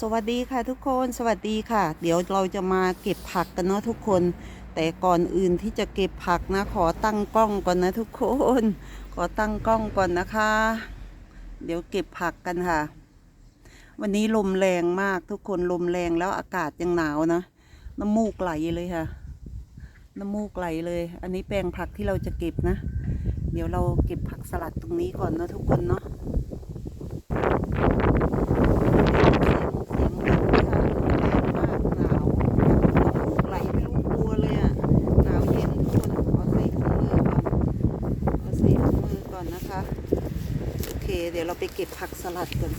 สวัสดีค่ะทุกคนสวัสดีค่ะ เดี๋ยวเราจะมาเก็บผักกันเนาะทุกคน แต่ก่อนอื่นที่จะเก็บผักนะ ขอตั้งกล้องก่อนนะทุกคน ขอตั้งกล้องก่อนนะคะ เดี๋ยวเก็บผักกันค่ะ วันนี้ลมแรงมากทุกคนลมแรงแล้วอากาศยังหนาวนะน้ำมูกไหลเลยค่ะ น้ำมูกไหลเลย อันนี้แปลงผักที่เราจะเก็บนะ เดี๋ยวเราเก็บผักสลัดตรงนี้ก่อนเนาะทุกคนเนาะ เสียงเสียงดังเลยค่ะแรงมากหนาวน้ำมูกไหลไม่รู้ตัวเลยอะ หนาวเย็นทุกคนขอใส่ถุงมือก่อนขอใส่ถุงมือก่อนนะคะ โอเค เดี๋ยวเราไปเก็บผักสลัดกัน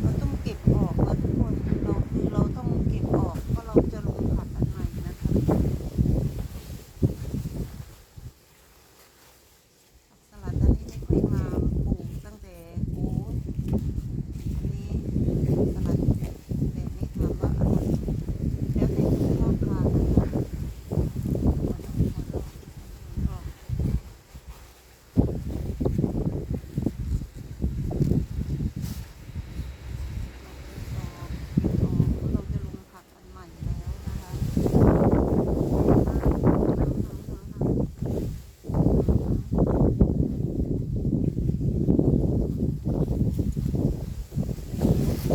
เราต้องเก็บออกนะทุกคน เราคือเราต้องเก็บออกเพราะเราจะลงผักอันใหม่นะคะผักสลัดอันนี้ไม่ค่อยมาปลูกตั้งแต่โอ้ยอันนี้สลัดแบบนี้ถามว่าอร่อยไหมแล้วแต่คนชอบทานนะคะชอบเราจะลงผักอันใหม่แล้วนะคะ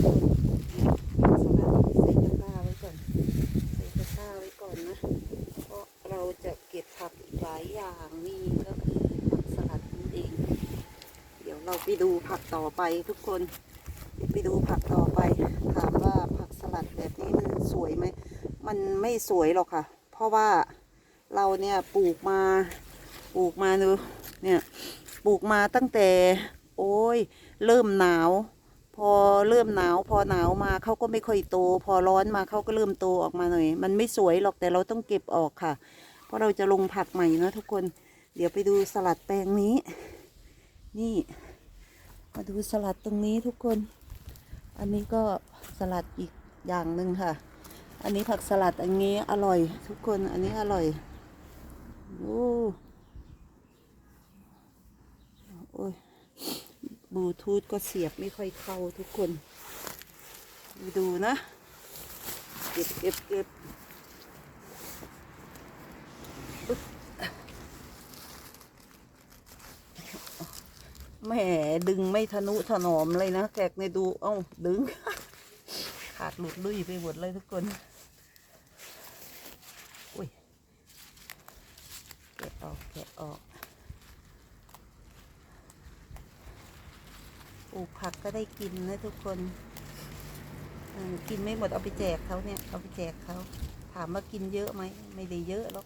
สลัดใส่ตะกร้าไว้ก่อน ใส่ตะกร้าไว้ก่อ นะเพราะเราจะเก็บผักอีกหลายอย่างนี่ก็คือผักสลัดนั่นเอง เดี๋ยวเราไปดูผักต่อไปทุกคนไปดูผักต่อไปถามว่าผักสลัดแบบนี้มันสวยไหมมันไม่สวยหรอกค่ะ เพราะว่าเราเนี่ยปลูกมาปลูกมาดูเนี่ยปลูกมาตั้งแต่ โอ้ย เริ่มหนาว พอเริ่มหนาว พอหนาวมาเขาก็ไม่ค่อยโต พอร้อนมาเขาก็เริ่มโตออกมาหน่อย มันไม่สวยหรอกแต่เราต้องเก็บออกค่ะ เพราะเราจะลงผักใหม่นะทุกคน เดี๋ยวไปดูสลัดแปลงนี้ นี่ มาดูสลัดตรงนี้ทุกคน อันนี้ก็สลัดอีกอย่างหนึ่งค่ะ อันนี้ผักสลัดอันนี้อร่อย ทุกคน อันนี้อร่อย โอ้โอ้ย บลูทูธก็เสียบไม่ค่อยเข้าทุกคน ดูนะเก็บเก็บเก็บแหมดึงไม่ทะนุถนอมเลยนะแขกในดู เอ้า ดึง ขาดหลุดลุยไปหมดเลยทุกคนอุ้ยแกะออกแกะออก ปลูกผักก็ได้กินนะทุกคนกินไม่หมดเอาไปแจกเขาเนี่ยเอาไปแจกเขาถามว่ากินเยอะไหมไม่ได้เยอะหรอก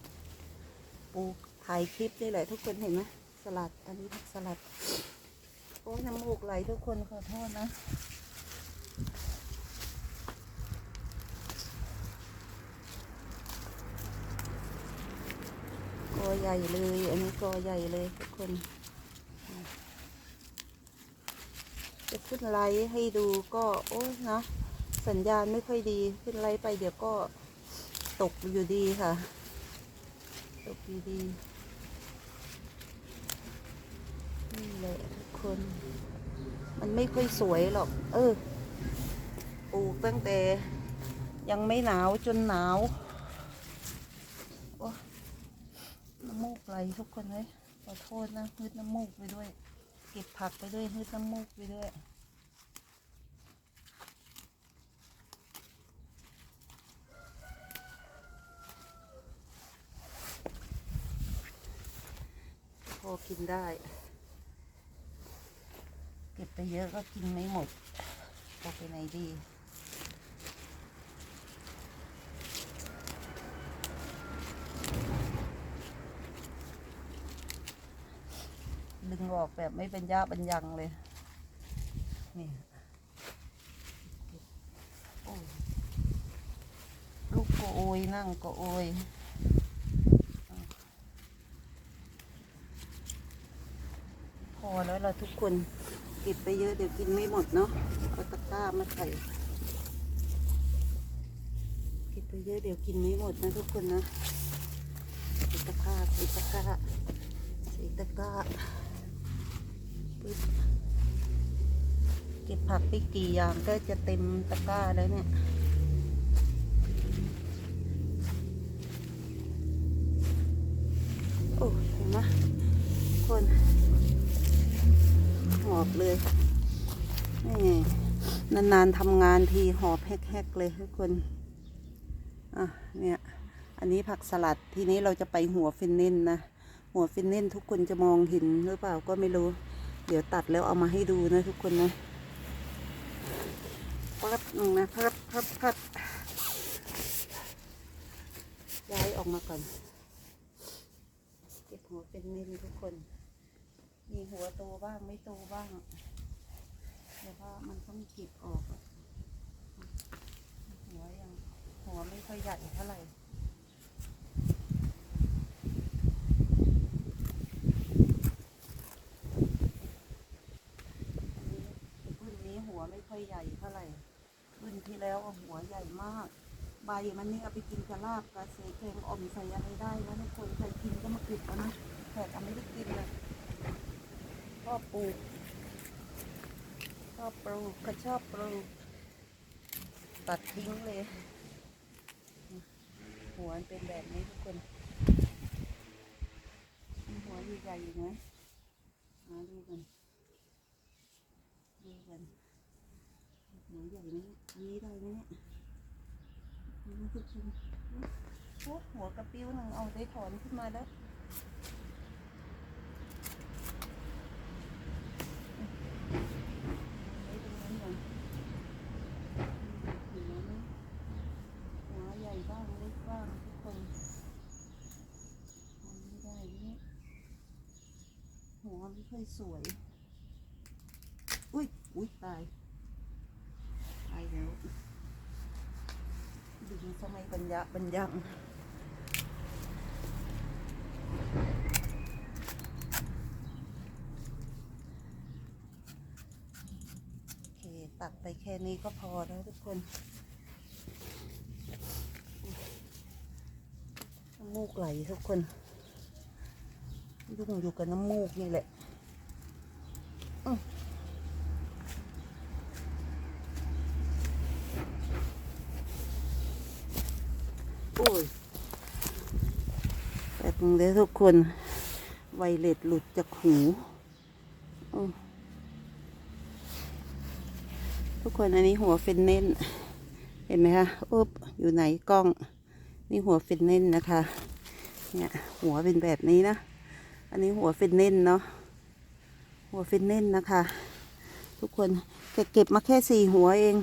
ปลูกถ่ายคลิปได้แหละทุกคนเห็นไหมสลัดอันนี้ผักสลัดโอ้ยน้ำมูกไหลทุกคนขอโทษนะกอใหญ่เลย อันนี้กอใหญ่เลยทุกคน จะขึ้นไลฟ์ให้ดูก็โอ้ยนะ สัญญาณไม่ค่อยดีขึ้นไลฟ์ไปเดี๋ยวก็ตกอยู่ดีค่ะ ตกอยู่ดีนี่แหละทุกคน มันไม่ค่อยสวยหรอก เออปลูกตั้งแต่ยังไม่หนาวจนหนาวโอ้น้ำมูกไหลทุกคนเลยขอโทษนะพืดน้ำมูกไปด้วย เก็บผักไปด้วยพืดน้ำมูกไปด้วยพอกินได้ เก็บไปเยอะก็กินไม่หมดเอาไปไหนดี ดึง ออกแบบไม่เป็นยาเป็นยังเลย นี่ลูกก็โอยนั่งก็โอยพอแล้วเราทุกคนเก็บไปเยอะเดี๋ยวกินไม่หมดเนาะเอาตะกร้ามาใส่เก็บเยอะเดี๋ยวกินไม่หมดนะทุกคนนะสีตะกร้าสีตะกร้าสีตะกร้า ปึ๊บเก็บผักไปกี่อย่างก็จะเต็มตะกร้าแล้วเนี่ยโอ้เห็นไหมคนหอบเลยนี่นานๆทำงานทีหอบแฮกๆเลยทุกคนอะเนี่ยอันนี้ผักสลัดทีนี้เราจะไปหัวฟินเน่นนะหัวฟินเน่นทุกคนจะมองเห็นหรือเปล่าก็ไม่รู้ เดี๋ยวตัดแล้วเอามาให้ดูนะทุกคนนะพับหนึ่งนะพับพับพับย้ายออกมาก่อน เก็บหัวเป็นเน่นทุกคน มีหัวโตบ้างไม่โตบ้างแต่ว่ามันต้องเก็บออก หัวยังหัวไม่ค่อยใหญ่เท่าไหร่นนี้หัวไม่ค่อยใหญ่เท่าไหร่ รุ่นที่แล้วอะหัวใหญ่มาก ใบมันนี่เอาไปกินกระลาบกระเซแกงอ่อมใส่อะไรได้นะทุกคนใครกินก็มาเก็บเอานะแขกเอาไม่ได้กินเลยชอบปลูกชอบปลูกก็ชอบปลูกตัดทิ้งเลย หัวมันเป็นแบบนี้ทุกคนหัวใหญ่ๆอยู่ไหมมาดูกันดูกันหัวใหญ่ไหมนี่ยอันนี้ได้ไหมเนี่ย โอ้หัวกระปิ้วหนึ่งเอาได้ถอนขึ้นมาแล้วไว้ตรงนั้นก่อนหัวใหญ่บ้างเล็กบ้างทุกคนมันไม่ได้นี่หัวไม่ค่อยสวย อุ้ย อุ้ยตาย ตายแล้ว ดึงสมัยบรรยะบรรยังโอเคตัดไปแค่นี้ก็พอแล้วทุกคนน้ำมูกไหลทุกคน ยุ่งอยู่กับน้ำมูกนี่แหละอื้อโอ้ยแบบนึง เลยทุกคนไวเลตหลุดจากหูทุกคนอันนี้หัวเฟินเน้นเห็นไหมคะอุ๊บอยู่ไหนกล้อง นี่หัวเฟินเน้นนะคะ เนี่ยหัวเป็นแบบนี้นะ อันนี้หัวเฟินเน้นเนาะหัวเฟินเน้นนะคะ ทุกคนแกเก็บมาแค่สี่หัวเอง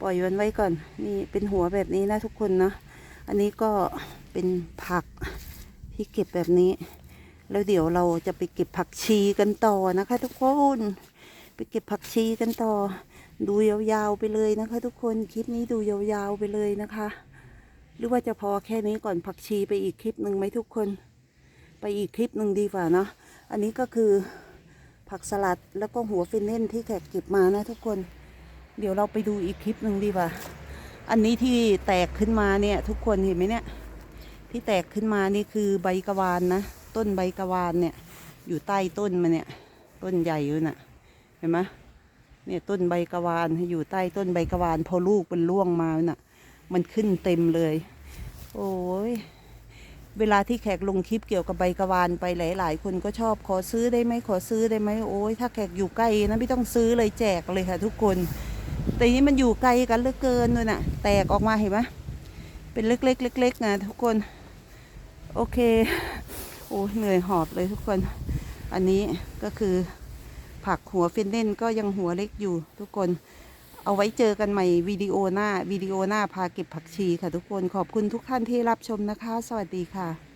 ปล่อยมันไว้ก่อน นี่เป็นหัวแบบนี้นะทุกคนนะอันนี้ก็เป็นผัก ที่เก็บแบบนี้ แล้วเดี๋ยวเราจะไปเก็บผักชีกันต่อนะคะ ทุกคนไปเก็บผักชีกันต่อ ดูยาวๆไปเลยนะคะ ทุกคนคลิปนี้ดูยาวๆไปเลยนะคะ หรือว่าจะพอแค่นี้ก่อนผักชีไปอีกคลิปหนึ่งไหมทุกคน ไปอีกคลิปหนึ่งดีกว่าเนาะอันนี้ก็คือผักสลัดแล้วก็หัวฟินเน่นที่แขกเก็บมานะทุกคน เดี๋ยวเราไปดูอีกคลิปหนึ่งดีกว่า อันนี้ที่แตกขึ้นมาเนี่ย ทุกคนเห็นไหมเนี่ย ที่แตกขึ้นมานี่คือใบกระวานนะ ต้นใบกระวานเนี่ย อยู่ใต้ต้นมันเนี่ย ต้นใหญ่อยู่น่ะ เห็นไหมเนี่ยต้นใบกระวานอยู่ใต้ต้นใบกระวาน พอลูกมันร่วงมาน่ะ มันขึ้นเต็มเลย โอ้ยเวลาที่แขกลงคลิปเกี่ยวกับใบกระวานไปหลาย ๆ คนก็ชอบขอซื้อได้ไหมขอซื้อได้ไหมโอ้ยถ้าแขกอยู่ใกล้นะไม่ต้องซื้อเลยแจกเลยค่ะ ทุกคน แต่นี้มันอยู่ไกลกันเหลือเกินเลยน่ะ แตกออกมาเห็นไหมเป็นเล็กๆเล็กๆนะทุกคน โอเคโอ้เหนื่อยหอบเลยทุกคน อันนี้ก็คือผักหัวฟินเน่นก็ยังหัวเล็กอยู่ทุกคน เอาไว้เจอกันใหม่วิดีโอหน้าวิดีโอหน้าพาเก็บผักชีค่ะทุกคนขอบคุณทุกท่านที่รับชมนะคะ สวัสดีค่ะ